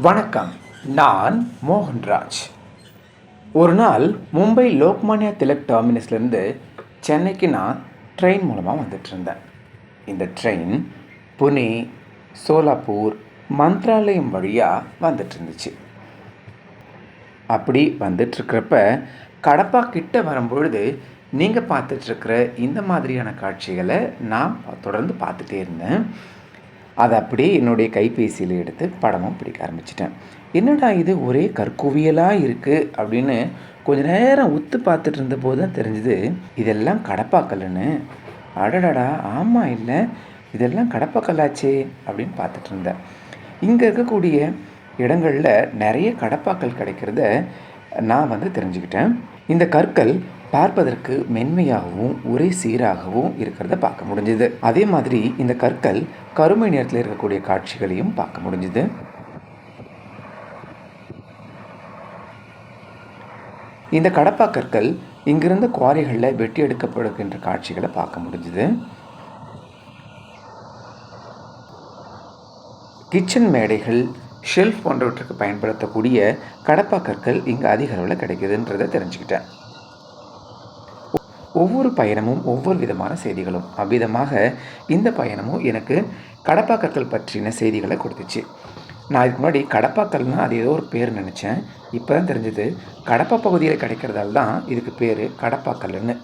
வணக்கம். நான் மோகன்ராஜ். ஒரு நாள் மும்பை லோக்மான்யா திலக் டெர்மினஸ்லேருந்து சென்னைக்கு நான் ட்ரெயின் மூலமாக வந்துட்டுருந்தேன். இந்த ட்ரெயின் புனே சோலாப்பூர் மந்த்ராலயம் வழியாக வந்துட்டு இருந்துச்சு அப்படி வந்துட்டுருக்கிறப்ப கடப்பா கிட்ட வரும்பொழுது நீங்கள் பார்த்துட்ருக்கிற இந்த மாதிரியான காட்சிகளை நான் தொடர்ந்து பார்த்துட்டே இருந்தேன். அதை அப்படியே என்னுடைய கைபேசியில் எடுத்து படமும் பிடிக்க ஆரம்பிச்சிட்டேன். என்னடா இது? ஒரே கற்குவியலாக இருக்குது அப்படின்னு கொஞ்ச நேரம் உத்து பார்த்துட்டு இருந்தபோது தான் தெரிஞ்சுது இதெல்லாம் கடப்பாக்கல்லுன்னு. அடடடா ஆமாம் இல்லை இதெல்லாம் கடப்பாக்கல்லாச்சே அப்படின்னு பார்த்துட்டு இருந்தேன். இங்கே இருக்கக்கூடிய இடங்களில் நிறைய கடப்பாக்கல் கிடைக்கிறத நான் வந்து தெரிஞ்சுக்கிட்டேன். இந்த கற்கள் பார்ப்பதற்கு மென்மையாகவும் ஒரே சீராகவும் இருக்கிறத பார்க்க முடிஞ்சுது. அதே மாதிரி இந்த கற்கள் கருமை நிறத்தில் இருக்கக்கூடிய காட்சிகளையும் பார்க்க முடிஞ்சுது. இந்த கடப்பா கற்கள் இங்கிருந்த குவாரிகளில் வெட்டி எடுக்கப்படுகின்ற காட்சிகளை பார்க்க முடிஞ்சுது. கிச்சன் மேடைகள் ஷெல்ஃப் போன்றவற்றுக்கு பயன்படுத்தக்கூடிய கடப்பா கற்கள் இங்கே அதிக அளவில் கிடைக்குதுன்றதை தெரிஞ்சுக்கிட்டேன். ஒவ்வொரு பயணமும் ஒவ்வொரு விதமான செய்திகளும். அவ்விதமாக இந்த பயணமும் எனக்கு கடப்பாக்கற்கள் பற்றின செய்திகளை கொடுத்துச்சு. நான் இதுக்கு முன்னாடி கடப்பாக்கல்னால் அது ஏதோ ஒரு பேர் நினச்சேன். இப்போ தான் தெரிஞ்சது. கடப்பா பகுதியில் கிடைக்கிறதால தான் இதுக்கு பேர் கடப்பாக்கல்லுன்னு